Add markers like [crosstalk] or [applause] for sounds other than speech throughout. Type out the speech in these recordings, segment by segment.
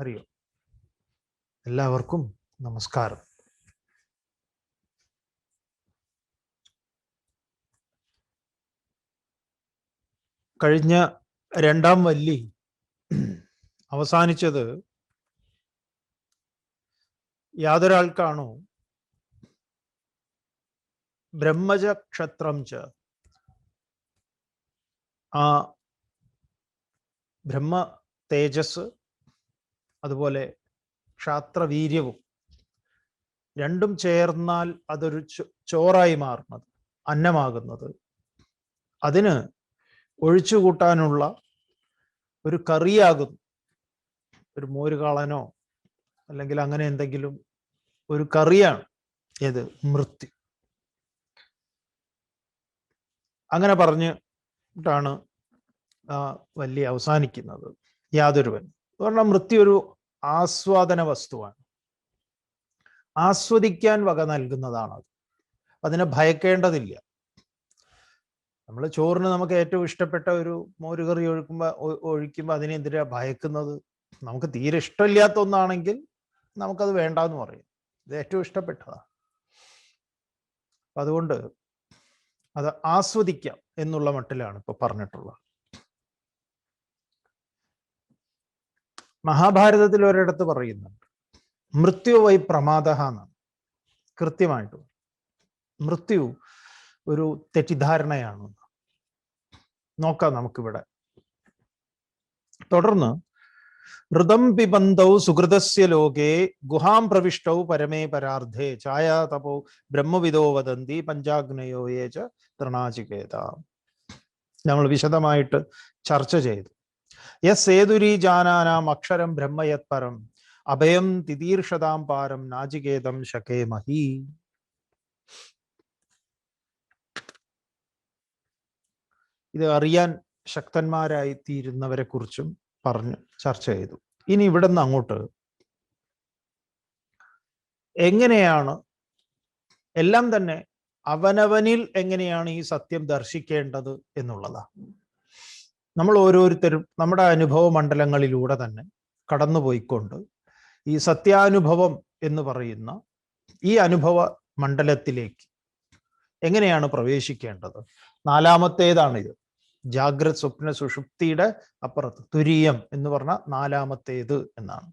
ഹരി ഓം. എല്ലാവർക്കും നമസ്കാരം. കഴിഞ്ഞ രണ്ടാം വല്ലി അവസാനിച്ചത് യാതൊരാൾക്കാണോ? ബ്രഹ്മജക്ഷത്രം ച. ആ ബ്രഹ്മ തേജസ് അതുപോലെ ക്ഷാത്രവീര്യവും. രണ്ടും ചേർന്നാൽ അതൊരു ചോറായി മാറുന്നത് അന്നമാകുന്നത്. അതിന് ഒഴിച്ചു കൂട്ടാനുള്ള ഒരു കറിയാകുന്നു. ഒരു മോരുകാളനോ അല്ലെങ്കിൽ അങ്ങനെ എന്തെങ്കിലും ഒരു കറിയാണ് ഏത്? മൃത്യു അങ്ങനെ പറഞ്ഞിട്ടാണ് ആ വലിയ അവസാനിക്കുന്നത്. യാതൊരുവൻ പറഞ്ഞാൽ മൃത്യു ഒരു ആസ്വാദന വസ്തുവാണ്. ആസ്വദിക്കാൻ വക നൽകുന്നതാണ് അത് അതിനെ ഭയക്കേണ്ടതില്ല. നമ്മൾ ചോറിന് നമുക്ക് ഏറ്റവും ഇഷ്ടപ്പെട്ട ഒരു മോരുകറി ഒഴുക്കുമ്പോൾ ഒഴിക്കുമ്പോൾ അതിനെതിരെ ഭയക്കുന്നത് നമുക്ക് തീരെ ഇഷ്ടമില്ലാത്ത ഒന്നാണെങ്കിൽ നമുക്കത് വേണ്ടെന്ന് പറയും. ഇത് ഏറ്റവും ഇഷ്ടപ്പെട്ടതാണ്. അതുകൊണ്ട് അത് ആസ്വദിക്കാം എന്നുള്ള മട്ടിലാണ് ഇപ്പൊ പറഞ്ഞിട്ടുള്ളത്. മഹാഭാരതത്തിൽ ഒരിടത്ത് പറയുന്നുണ്ട് മൃത്യു വൈ പ്രമാദ എന്നാണ്. കൃത്യമായിട്ട് മൃത്യു ഒരു തെറ്റിദ്ധാരണയാണ്. നോക്കാം നമുക്കിവിടെ. തുടർന്ന് ഋതം പിബന്ധൗ സുഹൃതസ്യ ലോകേ ഗുഹാം പ്രവിഷ്ടൗ പരമേ പരാർദ്ധേ ഛായാ തപോ ബ്രഹ്മവിദോ വദന്തി പഞ്ചാഗ്നയോ യേച നമ്മൾ വിശദമായിട്ട് ചർച്ച ചെയ്തു. യസ് ഏതുരീ ജാനാനാം അക്ഷരം ബ്രഹ്മയത് പരം അഭയം തിതീർഷതാം പാരം നാചികേതം ശകേ മഹി ഇത് അറിയാൻ ശക്തന്മാരായി തീരുന്നവരെ കുറിച്ചും പറഞ്ഞു ചർച്ച ചെയ്തു. ഇനി ഇവിടെ നിന്ന് അങ്ങോട്ട്. എങ്ങനെയാണ് എല്ലാം തന്നെ അവനവനിൽ എങ്ങനെയാണ് ഈ സത്യം ദർശിക്കേണ്ടത് എന്നുള്ളതാണ് നമ്മൾ ഓരോരുത്തരും നമ്മുടെ അനുഭവ മണ്ഡലങ്ങളിലൂടെ തന്നെ കടന്നുപോയിക്കൊണ്ട് ഈ സത്യാനുഭവം എന്ന് പറയുന്ന ഈ അനുഭവ മണ്ഡലത്തിലേക്ക് എങ്ങനെയാണ് പ്രവേശിക്കേണ്ടത്? നാലാമത്തേതാണിത്. ജാഗ്രത് സ്വപ്ന സുഷുപ്തിയുടെ അപ്പുറത്ത് തുരീയം എന്ന് പറഞ്ഞ നാലാമത്തേത് എന്നാണ്.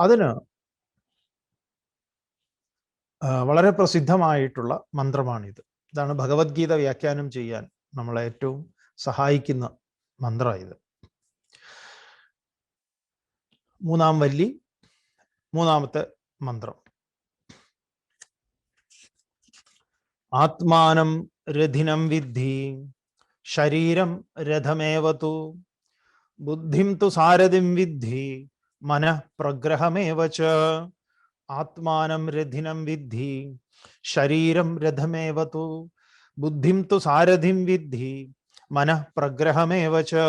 അതിന് വളരെ പ്രസിദ്ധമായിട്ടുള്ള മന്ത്രമാണിത്. ഇതാണ് ഭഗവത്ഗീത വ്യാഖ്യാനം ചെയ്യാൻ നമ്മളെ ഏറ്റവും സഹായിക്കുന്ന മന്ത്ര ഇത്. മൂന്നാം വല്ലി മൂന്നാമത്തെ മന്ത്രം. ആത്മാനം രഥിനം വിദ്ധി ശരീരം രഥമേവതു ബുദ്ധിം തു സാരഥിം വിദ്ധി മന പ്രഗ്രഹമേവ ആത്മാനം രഥിനം വിദ്ധി ശരീരം രഥമേവതു ബുദ്ധിം തു സാരഥിം വിദ്ധി മനഃ പ്രഗ്രഹമേവ ച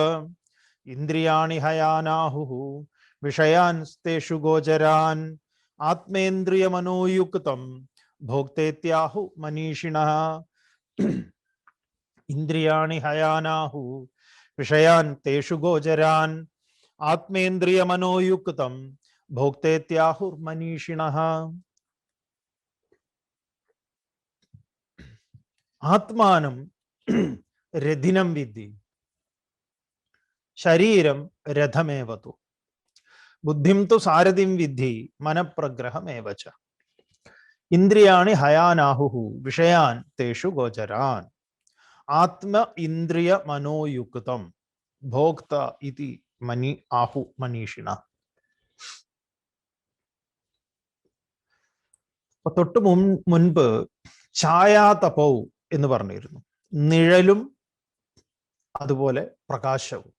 ഇന്ദ്രിയാണി ഹയാനാഹു വിഷയാൻ തേഷു ഗോചരാൻ ആത്മേന്ദ്രിയമനോയുക്തം ഭോക്തേത്യാഹു മനീഷിണ ഇന്ദ്രിയാണി ഹയാനാഹു വിഷയാൻ തേഷു ഗോചരാൻ ആത്മേന്ദ്രിയമനോയുക്തം ഭോക്തേത്യാഹുർ മനീഷിണ ആത്മാനം രഥിനം വിദ്ധി. ശരീരം രഥമേവതു. ബുദ്ധിം തു സാരഥിം വിദ്ധി മനപ്രഗ്രഹമേവച്ച ഇന്ദ്രിയാണി ഹയാനാഹുഹു വിഷയാൻ തേഷു ഗോചരാൻ. ആത്മ ഇന്ദ്രിയ മനോയുക്തം ഭോക്ത ഇതി മനി ആഹു മനീഷിണ. തൊട്ട് മുൻ മുൻപ് ഛായാതപൗ എന്ന് പറഞ്ഞിരുന്നു. നിഴലും അതുപോലെ പ്രകാശവും.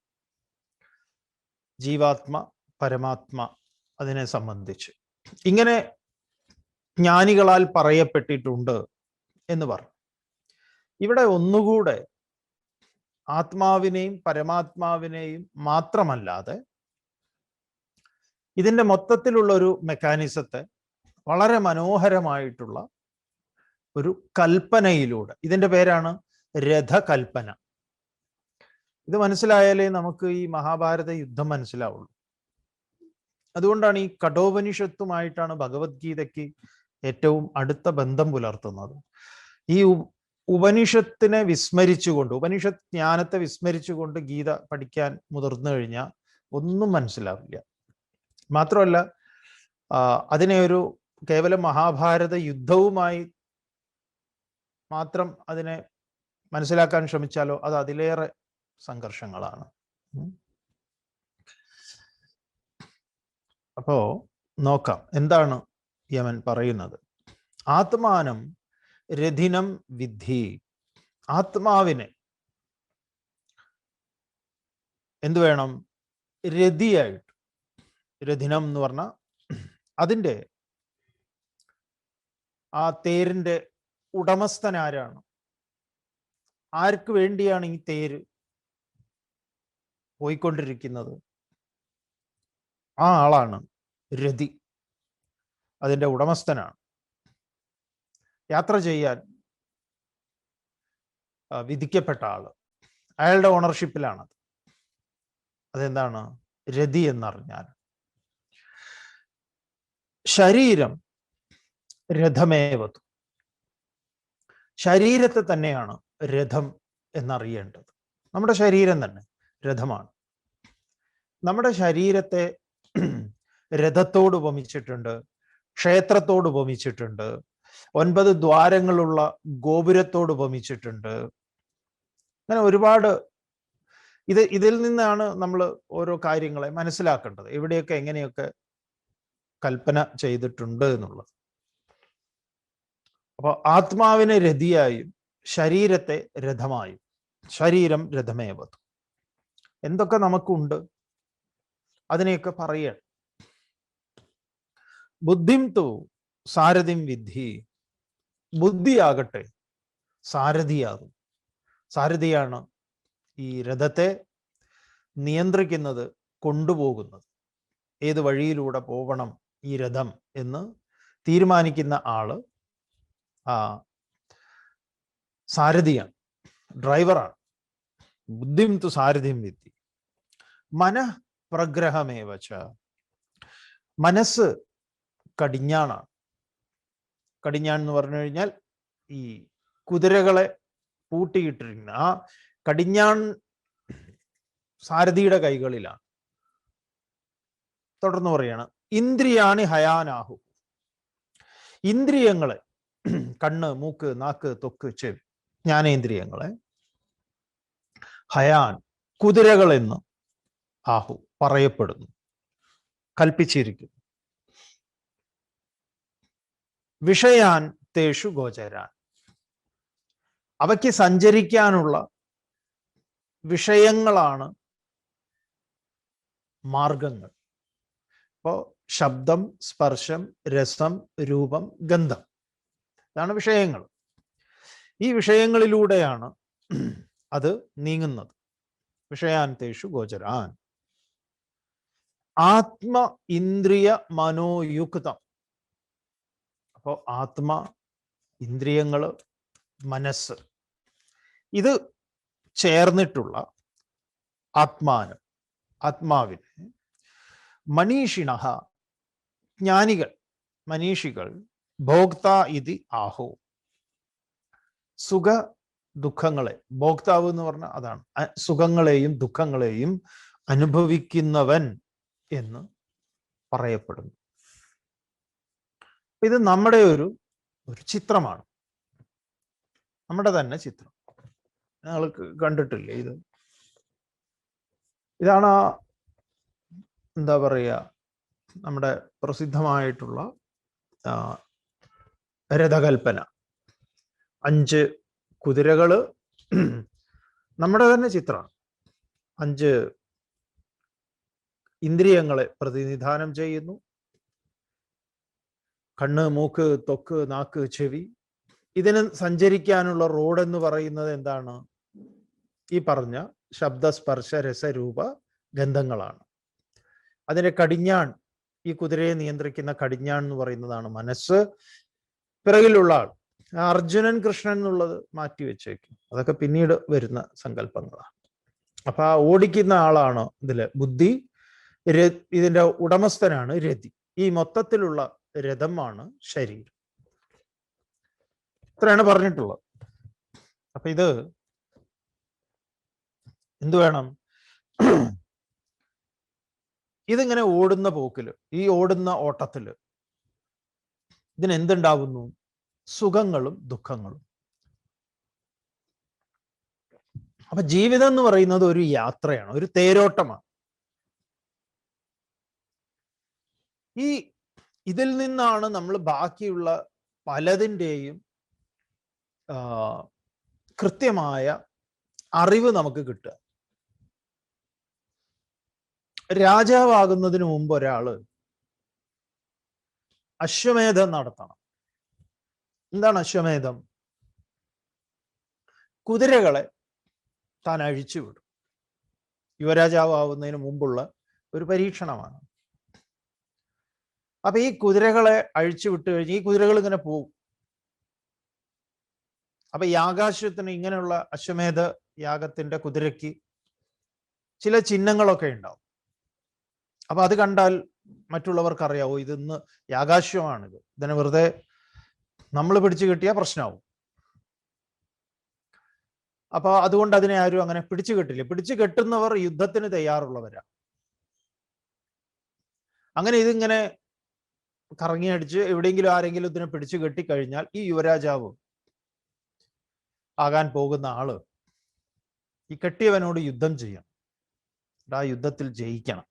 ജീവാത്മ പരമാത്മ അതിനെ സംബന്ധിച്ച്. ഇങ്ങനെ ജ്ഞാനികളാൽ പറയപ്പെട്ടിട്ടുണ്ട് എന്ന് പറഞ്ഞു. ഇവിടെ ഒന്നുകൂടെ ആത്മാവിനെയും പരമാത്മാവിനെയും മാത്രമല്ലാതെ ഇതിന്റെ മൊത്തത്തിലുള്ള ഒരു മെക്കാനിസത്തെ വളരെ മനോഹരമായിട്ടുള്ള ഒരു കൽപ്പനയിലൂടെ ഇതിന്റെ പേരാണ് രഥകൽപ്പന. ഇത് മനസ്സിലായാലേ നമുക്ക് ഈ മഹാഭാരത യുദ്ധം മനസ്സിലാവുള്ളൂ. അതുകൊണ്ടാണ് ഈ കഠോപനിഷത്തുമായിട്ടാണ് ഭഗവത്ഗീതയ്ക്ക് ഏറ്റവും അടുത്ത ബന്ധം പുലർത്തുന്നത്. ഈ ഉപനിഷത്തിനെ വിസ്മരിച്ചുകൊണ്ട് ഉപനിഷത്ത് ജ്ഞാനത്തെ വിസ്മരിച്ചുകൊണ്ട് ഗീത പഠിക്കാൻ മുതിർന്നു കഴിഞ്ഞാൽ ഒന്നും മനസ്സിലാവില്ല. മാത്രമല്ല അതിനെ ഒരു കേവലം മഹാഭാരത യുദ്ധവുമായി മാത്രം അതിനെ മനസ്സിലാക്കാൻ ശ്രമിച്ചാലോ അത് അതിലേറെ സംഘർഷങ്ങളാണ്. അപ്പോ നോക്കാം. എന്താണ് യമൻ പറയുന്നത്? ആത്മാനം രഥിനം വിദ്ധി ആത്മാവിനെ എന്തു വേണം? രതിയായിട്ട് രഥിനം എന്ന് പറഞ്ഞ അതിന്റെ ആ തേരിന്റെ ഉടമസ്ഥൻ ആരാണ്? ആർക്ക് വേണ്ടിയാണ് ഈ തേര് പോയിക്കൊണ്ടിരിക്കുന്നത്. ആ ആളാണ് രതി. അതിന്റെ ഉടമസ്ഥനാണ്. യാത്ര ചെയ്യാൻ വിധിക്കപ്പെട്ട ആൾ. അയാളുടെ ഓണർഷിപ്പിലാണത്. അതെന്താണ്? രതി എന്നറിഞ്ഞാൽ. ശരീരം രഥമേവതു. ശരീരത്തെ തന്നെയാണ് രഥം എന്നറിയേണ്ടത്. നമ്മുടെ ശരീരം തന്നെ. രഥമാണ്. നമ്മുടെ ശരീരത്തെ രഥത്തോട് ഉപമിച്ചിട്ടുണ്ട് ക്ഷേത്രത്തോട് ഉപമിച്ചിട്ടുണ്ട് ഒൻപത് ദ്വാരങ്ങളുള്ള ഗോപുരത്തോട് ഉപമിച്ചിട്ടുണ്ട്. അങ്ങനെ ഒരുപാട് ഇത് ഇതിൽ നിന്നാണ് നമ്മൾ ഓരോ കാര്യങ്ങളെ മനസ്സിലാക്കേണ്ടത്. എവിടെയൊക്കെ എങ്ങനെയൊക്കെ കൽപ്പന ചെയ്തിട്ടുണ്ട് എന്നുള്ളത്. അപ്പോൾ ആത്മാവിനെ രതിയായും ശരീരത്തെ രഥമായും ശരീരം രഥമേവത് എന്തൊക്കെ നമുക്കുണ്ട്? അതിനെയൊക്കെ പറയണം ബുദ്ധിം തു സാരഥിം വിദ്ധി ബുദ്ധിയാകട്ടെ സാരഥിയാകും. സാരഥിയാണ് ഈ രഥത്തെ നിയന്ത്രിക്കുന്നത് കൊണ്ടുപോകുന്നത്. ഏത് വഴിയിലൂടെ പോകണം ഈ രഥം എന്ന് തീരുമാനിക്കുന്ന ആൾ ആ സാരഥിയാണ് ഡ്രൈവറാണ്. ബുദ്ധിം തു സാരഥിം വിത്തി മനഃ പ്രഗ്രഹമേവച്ച മനസ്സ് കടിഞ്ഞാണാണ്. കടിഞ്ഞാൺ എന്ന് പറഞ്ഞു കഴിഞ്ഞാൽ ഈ കുതിരകളെ പൂട്ടിയിട്ടിരിക്കുന്ന ആ കടിഞ്ഞാൺ സാരഥിയുടെ കൈകളിലാണ്. തുടർന്ന് പറയാണ് ഇന്ദ്രിയാണി ഹയാനാഹു. ഇന്ദ്രിയങ്ങളെ കണ്ണ് മൂക്ക് നാക്ക് തൊക്ക് ചെവി ജ്ഞാനേന്ദ്രിയങ്ങളെ ഹയാൻ കുതിരകളെന്ന് ആഹു പറയപ്പെടുന്നു. കൽപ്പിച്ചിരിക്കുന്നു. വിഷയാൻ തേഷു ഗോചരാൻ. അവയ്ക്ക് സഞ്ചരിക്കാനുള്ള വിഷയങ്ങളാണ് മാർഗങ്ങൾ. ഇപ്പോ ശബ്ദം സ്പർശം രസം രൂപം ഗന്ധം. ഇതാണ് വിഷയങ്ങൾ. ഈ വിഷയങ്ങളിലൂടെയാണ് അത് നീങ്ങുന്നത്. വിഷയാന്തേഷു ഗോചരാൻ. ആത്മ ഇന്ദ്രിയ മനോയുക്തം അപ്പോ ആത്മ ഇന്ദ്രിയങ്ങൾ മനസ്സ്. ഇത് ചേർന്നിട്ടുള്ള ആത്മാനം ആത്മാവിനെ മനീഷിണ ജ്ഞാനികൾ മനീഷികൾ ഭോക്ത ഇതി ആഹോ. സുഖ ദുഃഖങ്ങളെ. ഭോക്താവ് എന്ന് പറഞ്ഞാൽ അതാണ്. സുഖങ്ങളെയും ദുഃഖങ്ങളെയും അനുഭവിക്കുന്നവൻ എന്ന് പറയപ്പെടുന്നു. ഇത് നമ്മുടെ ഒരു ഒരു ചിത്രമാണ്. നമ്മുടെ തന്നെ ചിത്രം. ഞങ്ങൾ കണ്ടിട്ടില്ലേ ഇത്? ഇതാണ് എന്താ പറയുക നമ്മുടെ പ്രസിദ്ധമായിട്ടുള്ള രഥകൽപ്പന. അഞ്ച് കുതിരകൾ നമ്മുടെ തന്നെ ചിത്രമാണ്. അഞ്ച് ഇന്ദ്രിയങ്ങളെ പ്രതിനിധാനം ചെയ്യുന്നു. കണ്ണ് മൂക്ക് തൊക്ക് നാക്ക് ചെവി. ഇതിന് സഞ്ചരിക്കാനുള്ള റോഡ് എന്ന് പറയുന്നത് എന്താണ്? ഈ പറഞ്ഞ ശബ്ദ സ്പർശ രസരൂപ ഗന്ധങ്ങളാണ്. അതിന്റെ കടിഞ്ഞാൺ ഈ കുതിരയെ നിയന്ത്രിക്കുന്ന കടിഞ്ഞാൺ എന്ന് പറയുന്നതാണ് മനസ്സ്. പിറകിലുള്ള ആൾ അർജുനൻ കൃഷ്ണൻ എന്നുള്ളത് മാറ്റി വെച്ചേക്കും. അതൊക്കെ പിന്നീട് വരുന്ന സങ്കല്പങ്ങളാണ്. അപ്പൊ ആ ഓടിക്കുന്ന ആളാണ് ഇതിൽ ബുദ്ധി ഇതിന്റെ ഉടമസ്ഥനാണ് രതി. ഈ മൊത്തത്തിലുള്ള രഥമാണ് ശരീരം. ഇത്രയാണ് പറഞ്ഞിട്ടുള്ളത്. അപ്പൊ ഇത് എന്തു വേണം? ഇതിങ്ങനെ ഓടുന്ന പോക്കിൽ ഈ ഓടുന്ന ഓട്ടത്തിൽ ഇതിന് എന്തുണ്ടാവുന്നു സുഖങ്ങളും ദുഃഖങ്ങളും. അപ്പൊ ജീവിതം എന്ന് പറയുന്നത് ഒരു യാത്രയാണ് ഒരു തേരോട്ടമാണ്. ഈ ഇതിൽ നിന്നാണ് നമ്മൾ ബാക്കിയുള്ള പലതിന്റെയും കൃത്യമായ അറിവ് നമുക്ക് കിട്ടുക. രാജാവാകുന്നതിന് മുമ്പ് ഒരാൾ അശ്വമേധം നടത്തണം. എന്താണ് അശ്വമേധം? കുതിരകളെ താൻ അഴിച്ചുവിടും യുവരാജാവുന്നതിന് മുമ്പുള്ള ഒരു പരീക്ഷണമാണ്. അപ്പൊ ഈ കുതിരകളെ അഴിച്ചു വിട്ടു കഴിഞ്ഞ് ഈ കുതിരകൾ ഇങ്ങനെ പോകും അപ്പൊ യാഗാശ്വത്തിന് ഇങ്ങനെയുള്ള അശ്വമേധ യാഗത്തിന്റെ കുതിരയ്ക്ക് ചില ചിഹ്നങ്ങളൊക്കെ ഉണ്ടാവും. അപ്പൊ അത് കണ്ടാൽ മറ്റുള്ളവർക്ക് അറിയാവോ ഇത് ഇന്ന് ഇതിനെ വെറുതെ നമ്മൾ പിടിച്ചു കിട്ടിയ പ്രശ്നമാവും അപ്പൊ അതുകൊണ്ട് അതിനെ ആരും അങ്ങനെ പിടിച്ചു കെട്ടില്ല. പിടിച്ചു കെട്ടുന്നവർ യുദ്ധത്തിന് തയ്യാറുള്ളവരാ. അങ്ങനെ ഇതിങ്ങനെ കറങ്ങിയടിച്ച് എവിടെയെങ്കിലും ആരെങ്കിലും ഇതിനെ പിടിച്ചു കെട്ടിക്കഴിഞ്ഞാൽ ഈ യുവരാജാവ് ആകാൻ പോകുന്ന ആൾ ഈ കെട്ടിയവനോട് യുദ്ധം ചെയ്യണം. ആ യുദ്ധത്തിൽ ജയിക്കണം.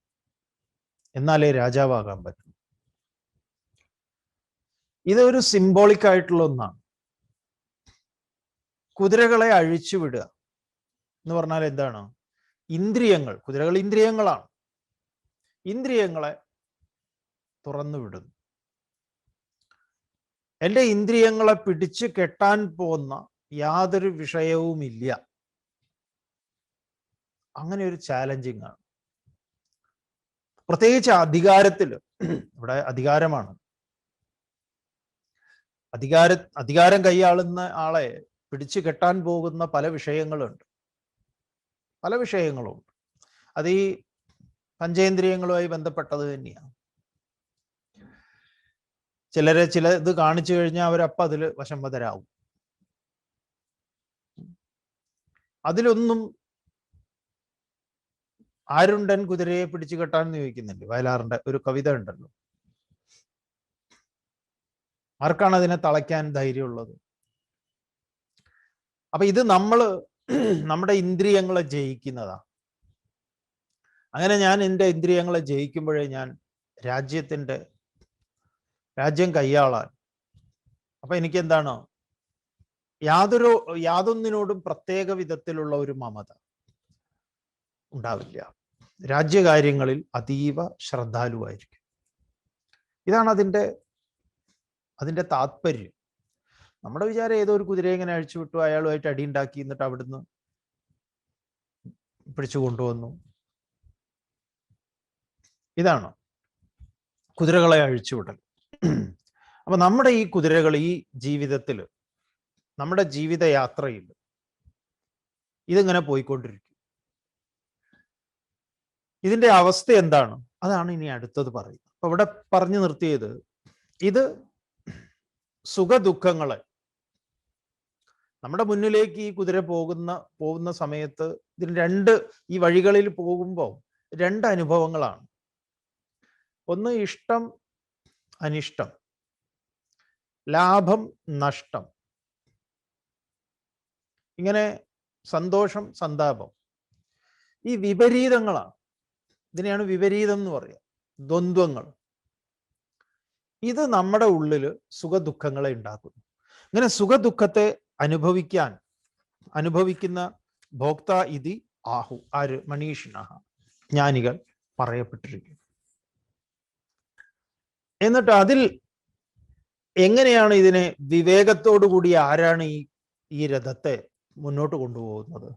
എന്നാലേ രാജാവാകാൻ പറ്റൂ. ഇതൊരു സിംബോളിക് ആയിട്ടുള്ള ഒന്നാണ്. കുതിരകളെ അഴിച്ചുവിടുക എന്ന് പറഞ്ഞാൽ എന്താണ്? ഇന്ദ്രിയങ്ങൾ. കുതിരകൾ ഇന്ദ്രിയങ്ങളാണ്. ഇന്ദ്രിയങ്ങളെ തുറന്നു വിടുന്നു എന്റെ ഇന്ദ്രിയങ്ങളെ പിടിച്ച് കെട്ടാൻ പോകുന്ന യാതൊരു വിഷയവുമില്ല. അങ്ങനെ ഒരു ചാലഞ്ചിങ് ആണ്. പ്രത്യേകിച്ച് അധികാരത്തിൽ ഇവിടെ അധികാരമാണ്. അധികാര അധികാരം കൈയാളുന്ന ആളെ പിടിച്ചു കെട്ടാൻ പോകുന്ന പല വിഷയങ്ങളുണ്ട്. പല വിഷയങ്ങളുണ്ട്. അത് ഈ പഞ്ചേന്ദ്രിയങ്ങളുമായി ബന്ധപ്പെട്ടത് തന്നെയാണ്. ചിലരെ ചില ഇത് കാണിച്ചു കഴിഞ്ഞാൽ അവരപ്പം അതിൽ വശംവതരാകും അതിലൊന്നും ആരുണ്ടൻ കുതിരയെ പിടിച്ചു കെട്ടാൻ ചോദിക്കുന്നുണ്ട് വയലാറിന്റെ ഒരു കവിത ഉണ്ടല്ലോ. ആർക്കാണ് അതിനെ തളയ്ക്കാൻ ധൈര്യമുള്ളത്? അപ്പൊ ഇത് നമ്മൾ [clears throat] നമ്മുടെ ഇന്ദ്രിയങ്ങളെ ജയിക്കുന്നതാ. അങ്ങനെ ഞാൻ എന്റെ ഇന്ദ്രിയങ്ങളെ ജയിക്കുമ്പോഴേ ഞാൻ രാജ്യത്തിന്റെ രാജ്യം കൈയാളാൻ. അപ്പൊ എനിക്ക് എന്താണ് യാതൊരു യാതൊന്നിനോടും പ്രത്യേക വിധത്തിലുള്ള ഒരു മമത ഉണ്ടാവില്ല. രാജ്യകാര്യങ്ങളിൽ അതീവ ശ്രദ്ധാലുവായിരിക്കും. ഇതാണ് അതിന്റെ അതിന്റെ താത്പര്യം. നമ്മുടെ വിചാരം ഏതോ ഒരു കുതിരയെ ഇങ്ങനെ അഴിച്ചു വിട്ടു അയാളുമായിട്ട് അടി ഉണ്ടാക്കി എന്നിട്ട് അവിടുന്ന് പിടിച്ചു കൊണ്ടുവന്നു. ഇതാണ്? കുതിരകളെ അഴിച്ചുവിടൽ അപ്പൊ നമ്മുടെ ഈ കുതിരകൾ ഈ ജീവിതത്തിൽ നമ്മുടെ ജീവിതയാത്രയിൽ ഇതിങ്ങനെ പോയിക്കൊണ്ടിരിക്കും? ഇതിന്റെ അവസ്ഥ എന്താണ്? അതാണ് ഇനി അടുത്തത് പറയുന്നത്. അപ്പൊ ഇവിടെ പറഞ്ഞു നിർത്തിയത് ഇത് സുഖദുഃഖങ്ങളെ. നമ്മുടെ മുന്നിലേക്ക് ഈ കുതിര പോകുന്ന പോകുന്ന സമയത്ത് ഇതിന് രണ്ട് ഈ വഴികളിൽ പോകുമ്പോൾ രണ്ട് അനുഭവങ്ങളാണ്. ഒന്ന് ഇഷ്ടം അനിഷ്ടം. ലാഭം നഷ്ടം. ഇങ്ങനെ സന്തോഷം സന്താപം. ഈ വിപരീതങ്ങളാണ്. ഇതിനെയാണ് വിപരീതം എന്ന് പറയുക. ദ്വന്ദ്വങ്ങൾ. ഇത് നമ്മുടെ ഉള്ളിൽ സുഖദുഃഖങ്ങളെ ഉണ്ടാക്കുന്നു ഇങ്ങനെ സുഖദുഃഖത്തെ അനുഭവിക്കാൻ അനുഭവിക്കുന്ന ഭോക്ത ഇതി ആഹു ആര്? മനീഷിണ ജ്ഞാനികൾ പറയപ്പെട്ടിരിക്കുന്നു. എന്നിട്ട് അതിൽ എങ്ങനെയാണ് ഇതിനെ വിവേകത്തോടു കൂടി ആരാണ് ഈ ഈ രഥത്തെ മുന്നോട്ട് കൊണ്ടുപോകുന്നത്?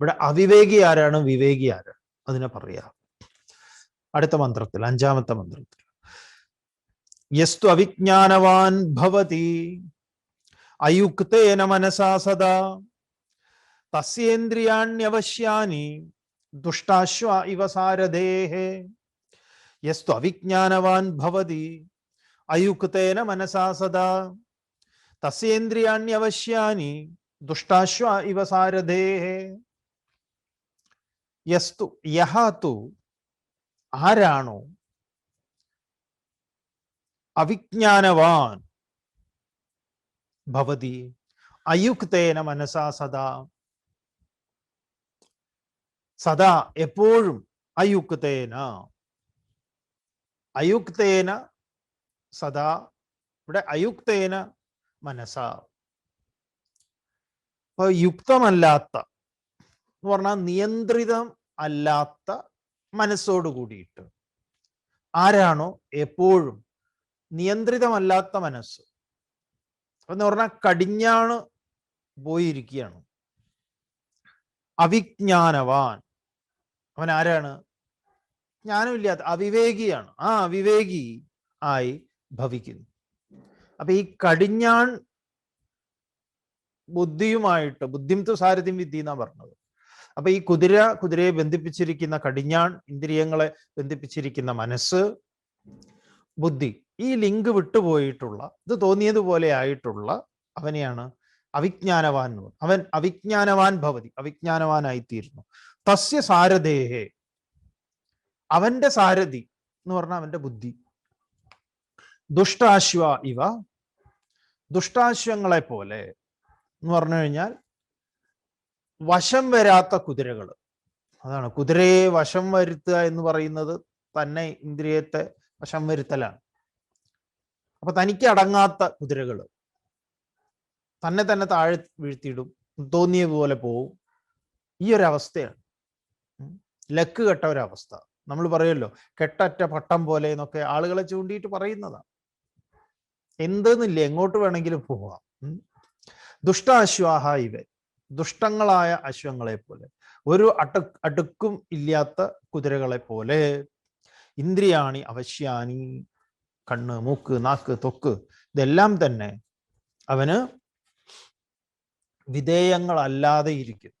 ഇവിടെ അവിവേകി ആരാണ്? വിവേകി ആരാണ് അതിനെ പറയാ. അടുത്ത മന്ത്രത്തിൽ അഞ്ചാമത്തെ മന്ത്രത്തിൽ. യസ്തു അവിജ്ഞാനവാൻ ഭവതി അയുക്തേന മനസാ സദാ തസ്യേന്ദ്രിയാണ്യവശ്യാനി ദുഷ്ടാശ്വ ഇവ സാരഥേഹേ യസ്തു അവിജ്ഞാനവാൻ ഭവതി അയുക്തേന മനസാ സദാ തസ്യേന്ദ്രിയാണ്യവശ്യാനി ദുഷ്ടാശ്വ ഇവ സാരഥേഹേ യസ്തു യഹ തു ആരാണോ അവിജ്ഞാനവാൻ. ഭവതി. അയുക്തേന മനസാ സദാ. സദാ എപ്പോഴും അയുക്തേന. അയുക്തേന സദാ. ഇവിടെ അയുക്തേന മനസ. അപ്പൊ യുക്തമല്ലാത്ത എന്ന് പറഞ്ഞാൽ നിയന്ത്രിതം അല്ലാത്ത മനസ്സോട് കൂടിയിട്ട് ആരാണോ എപ്പോഴും നിയന്ത്രിതമല്ലാത്ത മനസ്സ്. എന്ന് പറഞ്ഞാൽ കടിഞ്ഞാണ് പോയിരിക്കുകയാണ് അവിജ്ഞാനവാൻ. അവൻ ആരാണ്? ജ്ഞാനമില്ലാത്ത അവിവേകിയാണ്. ആ അവിവേകി ആയി ഭവിക്കുന്നു. അപ്പൊ ഈ കടിഞ്ഞാൺ ബുദ്ധിയുമായിട്ട് ബുദ്ധിംത്തു സാരഥ്യം വിദ്യ എന്നാണ് പറഞ്ഞത്. അപ്പൊ ഈ കുതിര കുതിരയെ ബന്ധിപ്പിച്ചിരിക്കുന്ന കടിഞ്ഞാൺ ഇന്ദ്രിയങ്ങളെ ബന്ധിപ്പിച്ചിരിക്കുന്ന മനസ്സ് ബുദ്ധി. ഈ ലിങ്ക് വിട്ടുപോയിട്ടുള്ള ഇത് തോന്നിയതുപോലെ ആയിട്ടുള്ള അവനെയാണ് അവിജ്ഞാനവാൻ എന്ന്. അവൻ അവിജ്ഞാനവാൻ ഭവതി അവിജ്ഞാനവാനായിത്തീരുന്നു. തസ്യ സാരഥേഹേ. അവന്റെ സാരഥി എന്ന് പറഞ്ഞാൽ അവന്റെ ബുദ്ധി. ദുഷ്ടാശ്വ ഇവ. ദുഷ്ടാശ്വങ്ങളെ പോലെ എന്ന് പറഞ്ഞു കഴിഞ്ഞാൽ വശം വരാത്ത കുതിരകൾ അതാണ് കുതിരയെ വശം വരുത്തുക എന്ന് പറയുന്നത് തന്നെ ഇന്ദ്രിയത്തെ വശം വരുത്തലാണ് അപ്പൊ തനിക്ക് അടങ്ങാത്ത കുതിരകൾ തന്നെ തന്നെ താഴെ വീഴ്ത്തിയിടും തോന്നിയ പോലെ പോവും. ഈ ഒരു അവസ്ഥയാണ്. ലക്ക് കെട്ട ഒരവസ്ഥ നമ്മൾ പറയുമല്ലോ കെട്ടറ്റ പട്ടം പോലെ എന്നൊക്കെ ആളുകളെ ചൂണ്ടിയിട്ട് പറയുന്നതാണ്. എന്തെന്നില്ല എങ്ങോട്ട് വേണമെങ്കിലും പോവാം. ദുഷ്ടാശ്വാഹ ഇവ ദുഷ്ടങ്ങളായ അശ്വങ്ങളെ പോലെ. ഒരു അട അടുക്കും ഇല്ലാത്ത കുതിരകളെ പോലെ. ഇന്ദ്രിയാണി അവശ്യാനി കണ്ണ് മൂക്ക് നാക്ക് തൊക്ക് ഇതെല്ലാം തന്നെ അവന് വിധേയങ്ങളല്ലാതെ ഇരിക്കും.